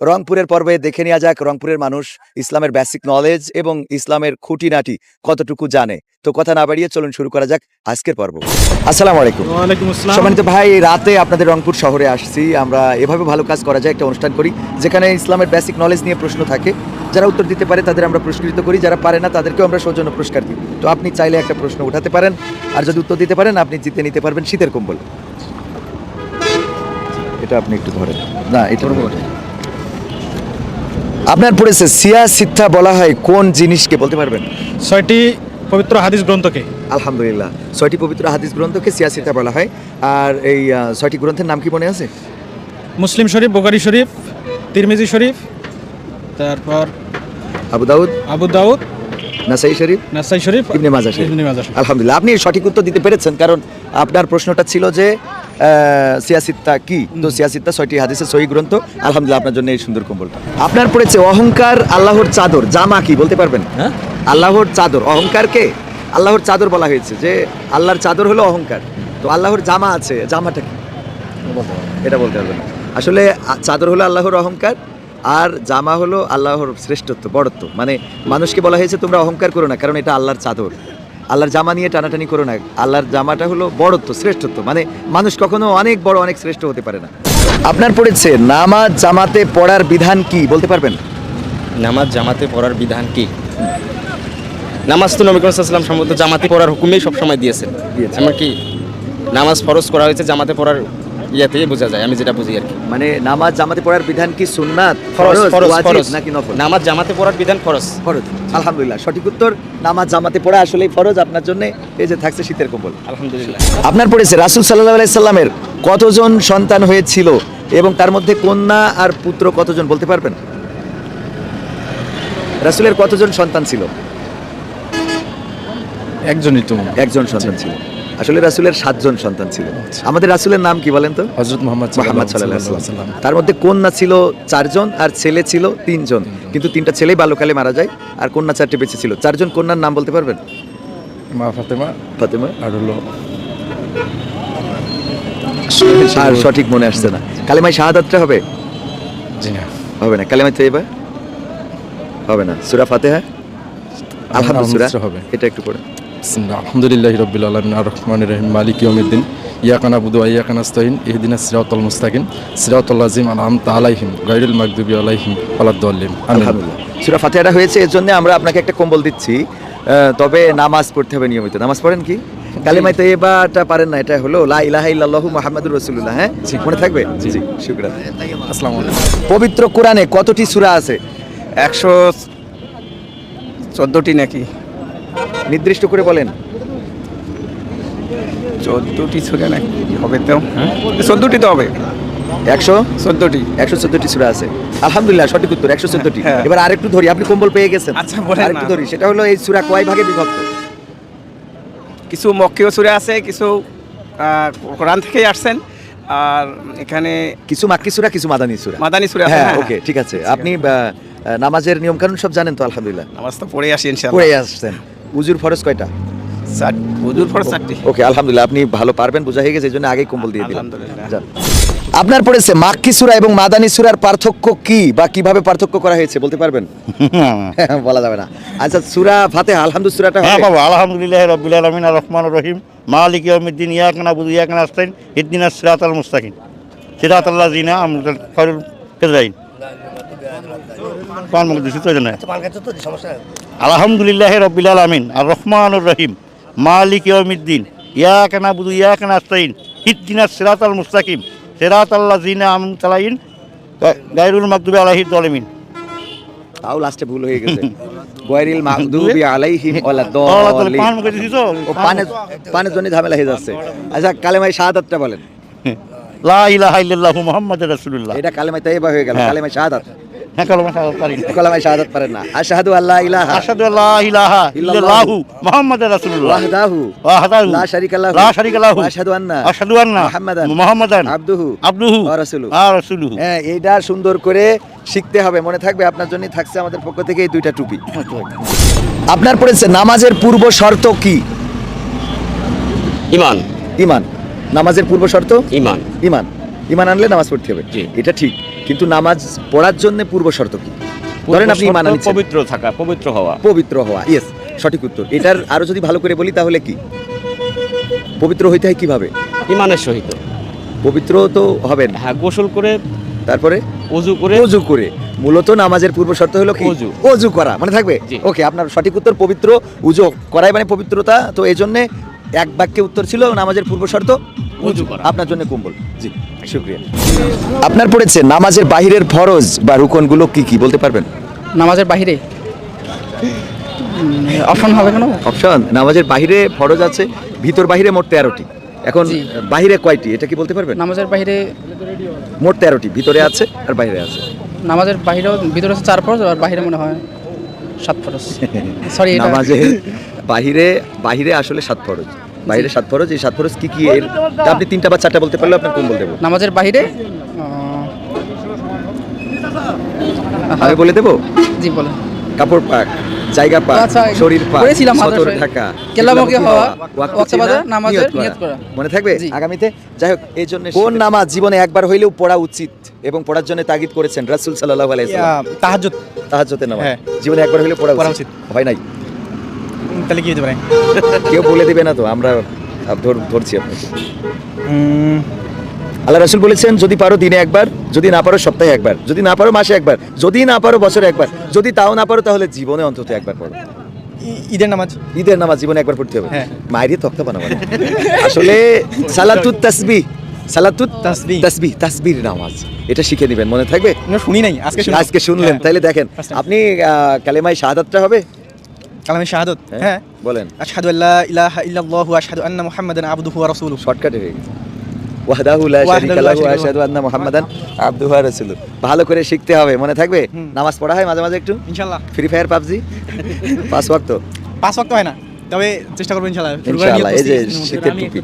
রংপুরের পর্বে দেখে নেওয়া যাক রংপুরের মানুষ ইসলামের বেসিক নলেজ এবং ইসলামের খুঁটিনাটি কতটুকু জানে। তো কথা না বাড়িয়ে চলুন শুরু করা যাক আজকের পর্ব। আসসালামু আলাইকুম। সম্মানিত ভাই রাতে আপনাদের রংপুর শহরে আসছি। আমরা এভাবে ভালো কাজ করা যায় একটা অনুষ্ঠান করি যেখানে ইসলামের বেসিক নলেজ নিয়ে প্রশ্ন থাকে। যারা উত্তর দিতে পারে তাদের আমরা পুরস্কৃত করি যারা পারে না তাদেরকেও আমরা সৌজন্য পুরস্কার দিই। তো আপনি চাইলে একটা প্রশ্ন উঠাতে পারেন আর যদি উত্তর দিতে পারেন আপনি জিতে নিতে পারবেন শীতের কম্বল। এটা আপনি একটু ধরেন। না এটা। আপনার পড়েছে সিয়া সিদ্ধা বলা হয় কোন জিনিসকে বলতে পারবেন? ছয়টি পবিত্র হাদিস গ্রন্থকে। আলহামদুলিল্লাহ। ছয়টি পবিত্র হাদিস গ্রন্থকে সিয়াসিতা বলা হয়। আর এই ছয়টি গ্রন্থের নাম কি মনে আছে? মুসলিম শরীফ বোকারি শরীফ তিরমিজি শরীফ তারপর আবু দাউদ আবু দাউদ নাসাই শরীফ নাসাই শরীফ ইবনে মাজা শরীফ। ইবনে মাজা শরীফ। আলহামদুলিল্লাহ আপনি সঠিক উত্তর দিতে পেরেছেন কারণ আপনার প্রশ্নটা ছিল যে সিয়াসিত্তা কি? তো সিয়াসিত্তা ছয়টি হাদিসের সহি গ্রন্থ। আলহামদুলিল্লাহ আপনার জন্য এই সুন্দর কম্বল আপনার পড়েছে অহংকার আল্লাহর চাদর। জামা কি বলতে পারবেন? হ্যাঁ? আল্লাহর চাদর। অহংকারকে আল্লাহর চাদর বলা হয়েছে যে আল্লাহর চাদর হলো অহংকার। তো আল্লাহর জামা আছে জামাটা কি? এটা বলতে পারবে না। আসলে চাদর হলো আল্লাহর অহংকার আর জামা হলো আল্লাহর শ্রেষ্ঠত্ব বড়ত্ব। মানে মানুষকে বলা হয়েছে তোমরা অহংকার করো না কারণ এটা আল্লাহর চাদর। আল্লাহর জামা নিয়ে টানাটানি করো না। আল্লাহর জামাটা হলো বড়ত্ব শ্রেষ্ঠত্ব। মানে মানুষ কখনো অনেক বড় অনেক শ্রেষ্ঠ হতে পারে না। আপনার পড়েছে নামাজ জামাতে পড়ার বিধান কি? বলতে পারবেন? নামাজ জামাতে পড়ার বিধান কি? নামাজ তো নবী করিম সম্ভবত জামাতে পড়ার হুকুমেই সবসময় দিয়েছেন। আমার কি নামাজ ফরজ করা হয়েছে জামাতে পড়ার বোঝা যায় আমি যেটা বুঝি আর কি। মানে নামাজ জামাতে পড়ার বিধান কি সুন্নাত? ফরজ ফরজ নাকি নফল? নামাজ জামাতে পড়ার বিধান ফরজ। ফরজ। আলহামদুলিল্লাহ সঠিক উত্তর নামাজ জামাতে পড়া আসলেই ফরজ আপনার জন্য এই যে থাকছে শীতের কম্বল। আলহামদুলিল্লাহ। আপনার পড়েছে রাসুল সাল্লাহ আলাইসাল্লামের কতজন সন্তান হয়েছিল এবং তার মধ্যে কন্যা আর পুত্র কতজন বলতে পারবেন? রাসুলের কতজন সন্তান ছিল? একজনই তো। একজন সন্তান ছিল। আসলে রাসুলের সাতজন সন্তান ছিল। আমাদের রাসুলের নাম কি বলেন তো? হজরত মোহাম্মদ মোহাম্মদ সাল্লাম তার মধ্যে কন্যা ছিল চারজন আর ছেলে ছিল তিনজন। কিন্তু তিনটা ছেলেই বাল্যকালে মারা যায় আর কন্যা চারটে বেঁচে ছিল। চারজন কন্যার নাম বলতে পারবেন? মা ফাতেমা ফাতেমা? আর হলো আর সঠিক মনে আসছে না। কালেমাই শাহাদাতটা হবে? জি না। হবে না। কালেমাই তৈবা? হবে না। সুরা ফাতেহা? আলহামদুলিল্লাহ। হবে। এটা একটু পড়ে। আলহামদুলিল্লাহ রবিল আলমিন আর রহমান রহিম মালিক ইয়মিদ্দিন ইয়াকানা বুদু ইয়াকানা স্তাইন ইহদিনা সিরাতুল মুস্তাকিম। সিরাতুল আজিম আনহামতা আলাইহিম গাইরুল মাকদুবি আলাইহিম আলাদ্দাল্লিম আলহামদুলিল্লাহ। সুরা ফাতেহাটা হয়েছে এর জন্য আমরা আপনাকে একটা কম্বল দিচ্ছি। তবে নামাজ পড়তে হবে নিয়মিত। নামাজ পড়েন কি? কালেমাই তৈবাটা পারেন না এটা হলো লা ইলাহা ইল্লাল্লাহু মুহাম্মাদুর রাসূলুল্লাহ হ্যাঁ? মনে থাকবে? জি। জি শুকরান। আসসালামু আলাইকুম। পবিত্র কোরআনে কতটি সূরা আছে? একশো চোদ্দোটি নাকি? নির্দিষ্ট করে বলেন। চোদ্দোটি ছিল নাকি? হবে তো। চোদ্দোটি তো হবে। একশো? চোদ্দোটি। একশো চোদ্দটি সূরা আছে। আলহামদুলিল্লাহ সঠিক উত্তর একশো চোদ্দটি। হ্যাঁ। এবার আরেকটু ধরি আপনি কম্বল পেয়ে গেছেন। আচ্ছা, আরেকটু ধরি সেটা হলো এই সূরা কয় ভাগে বিভক্ত? কিছু মক্কীয় সুরে আছে কিছু কোরআন থেকেই আসছেন আর এখানে কিছু মাক্কি সূরা কিছু মাদানি সূরা মাদানী সুরে হ্যাঁ হ্যাঁ, ওকে ঠিক আছে। আপনি নামাজের নিয়ম কানুন সব জানেন তো আলহামদুলিল্লাহ। নামাজ তো পড়ে আসি ইনশাআল্লাহ। পড়ে আসছেন। উজুর ফরজ কয়টা? চার হুজুর ফর চারটি ওকে আলহামদুলিল্লাহ আপনি ভালো পারবেন বোঝা হয়ে গেছে এই জন্য আগেই কম্বল দিয়ে দিলাম। আপনার পড়েছে মাক্কি সূরা এবং মাদানী সূরার পার্থক্য কি বা কীভাবে পার্থক্য করা হয়েছে বলতে পারবেন? বলা যাবে না। আচ্ছা সূরা ফাতে আলহামদুলিল্লাহ সূরাটা হ্যাঁ বাবা আলহামদুলিল্লাহ রবিল আলমিন আর রহমান রহিম মালিক ইয়মিদ্দিন ইয়াকানা বুধু ইয়াকানা আস্তাইন ইদ্দিন সিরাত আল মুস্তাকিম। সিরাত আল্লাহ জিনা আমরুল খয়রুল কোন মুখ দিছি তো জানা আলহামদুলিল্লাহ রবিল আলমিন আর রহমান রহিম মালিক ইয়মিদ্দিন ইয়াকানা বুধু ইয়াকানা আস্তাইন ইদ্দিন সিরাত আল মুস্তাকিম সিরাত আল্লাহ জিনা আম তালাইন গাইরুল মাকদুবি আলাহি দলমিন। তাও লাস্টে ভুল হয়ে গেছে। গয়রিল মাগদুবি আলাইহিম কোন দিছি তো? ও পানে পানের জন্য ঝামেলা হয়ে যাচ্ছে। আচ্ছা কালেমাই শাহাদাতটা বলেন। লা ইলাহা ইল্লাল্লাহু মুহাম্মাদুর রাসূলুল্লাহ। এটা কালেমাই তাইবা হয়ে গেল হ্যাঁ। কালেমাই শাহাদাত। হ্যাঁ কালমা সাহেব পারি না কালেমাই শাহাদাত পারেন না। আশহাদু আল্লা ইলাহা। আশহাদু আল্লা ইলাহা ইল্লাল্লাহু মুহাম্মাদুর রাসূলুল্লাহ। ওয়াহদাহু। ওয়াহদাহু। লা শারিকা লাহু। লা শারিকা লাহু। আশহাদু আন্না আশহাদু আন্না মুহাম্মাদান। মুহাম্মাদান। আবদুহু। আবদুহু। ওয়া রাসূলুহু। ওয়া রাসূলুহু। হ্যাঁ এইটা সুন্দর করে শিখতে হবে। মনে থাকবে আপনার জন্য থাকছে আমাদের পক্ষ থেকে এই দুইটা টুপি। আপনার পড়েছে নামাজের পূর্ব শর্ত কি? ইমান। ইমান। নামাজের পূর্ব শর্ত? ইমান। ইমান। ইমান আনলে নামাজ পড়তে হবে। এটা ঠিক। কিন্তু নামাজ পড়ার জন্য পূর্ব শর্ত কি? ধরেন আপনি আনছেন। পবিত্র থাকা পবিত্র হওয়া। পবিত্র হওয়া ইয়েস সঠিক উত্তর। এটার আরও যদি ভালো করে বলি তাহলে কি? পবিত্র হইতে হয় কীভাবে? ইমানের সহিত। পবিত্র তো হবেন হ্যাঁ গোসল করে তারপরে? অজু করে। অজু করে। মূলত নামাজের পূর্ব শর্ত হলো কি? অজু। অজু করা মানে থাকবে? ওকে আপনার সঠিক উত্তর পবিত্র উজু করাই মানে পবিত্রতা। তো এই জন্য এক বাক্যে উত্তর ছিল নামাজের পূর্ব শর্ত। করা। আপনার জন্য কম্বল। জি। শুক্রিয়া। আপনার পড়েছে নামাজের বাহিরের ফরজ বা রুকনগুলো কি কি বলতে পারবেন? নামাজের বাহিরে? অপশন হবে কেন? অপশন নামাজের বাহিরে ফরজ আছে ভিতর বাহিরে মোট তেরোটি। এখন বাহিরে কয়টি এটা কি বলতে পারবেন? নামাজের বাহিরে মোট তেরোটি ভিতরে আছে আর বাইরে আছে। নামাজের বাহিরেও ভিতরে আছে চার ফরজ আর বাহিরে মনে হয় সাত ফরজ। সরি নামাজের বাহিরে বাহিরে আসলে সাত ফরজ। বাইরে সাত ফরজ এই সাত ফরজ কি কি? এর আপনি তিনটা বা চারটা বলতে পারলে আপনার কোন বলতে দেবো? নামাজের আহ, আমি বলে দেবো? জি বলে কাপড় পাক জায়গা পাক আচ্ছা, শরীর পাক সতর। ঢাকা। কেল্লামুখী হওয়া, ওয়াক্ত নামাজের নিয়ত করা। মনে থাকবে? আগামীতে যাই হোক এই জন্য কোন নামাজ জীবনে একবার হইলেও পড়া উচিত এবং পড়ার জন্য তাগিদ করেছেন রাসূল সাল্লাল্লাহু আলাইহি ওয়াসাল্লাম। তাহাজুদ তাহাজ্জুদের নামাজ। হ্যাঁ। জীবনে একবার হইলেও পড়া উচিত। হয় নাই? তাহলে কি হতে পারে? কেউ বলে দিবে না তো আমরা ধরছি আপনাকে। আল্লাহ রাসুল বলেছেন যদি পারো দিনে একবার যদি না পারো সপ্তাহে একবার যদি না পারো মাসে একবার যদি না পারো বছরে একবার যদি তাও না পারো তাহলে জীবনে অন্তত একবার পড়ো। ঈদের নামাজ? ঈদের নামাজ জীবনে একবার পড়তে হবে। হ্যাঁ। মায়েরই তক্তা বানাবো আসলে সালাতুত তাসবিহ সালাতুত তাসবিহ। তাসবিহ তাসবির নামাজ এটা শিখে নেবেন মনে থাকবে? শুনি নাই আজকে আজকে শুনলেন তাইলে দেখেন আপনি আহ, কালেমায় শাহাদাতটা হবে? কালামে শাহাদত হ্যাঁ বলেন। আশহাদু আল্লা ইলাহা ইল্লাল্লাহু ওয়া আশহাদু আন্না মুহাম্মাদান আবদুহু ওয়া রাসূলুহু। শর্টকাটে ওয়াহদাহু লা শারীকা লাহু ওয়া আশহাদু আন্না মুহাম্মাদান আবদুহু ওয়া রাসূলুহু। ভালো করে শিখতে হবে মনে থাকবে? নামাজ পড়া হয় মাঝে মাঝে একটু? ইনশাআল্লাহ। Free fire PUBG? পাঁচ ওয়াক্ত? পাঁচ ওয়াক্ত হয় না তবে চেষ্টা করব ইনশাআল্লাহ। ইনশাআল্লাহ এই যে শীতের টুপি।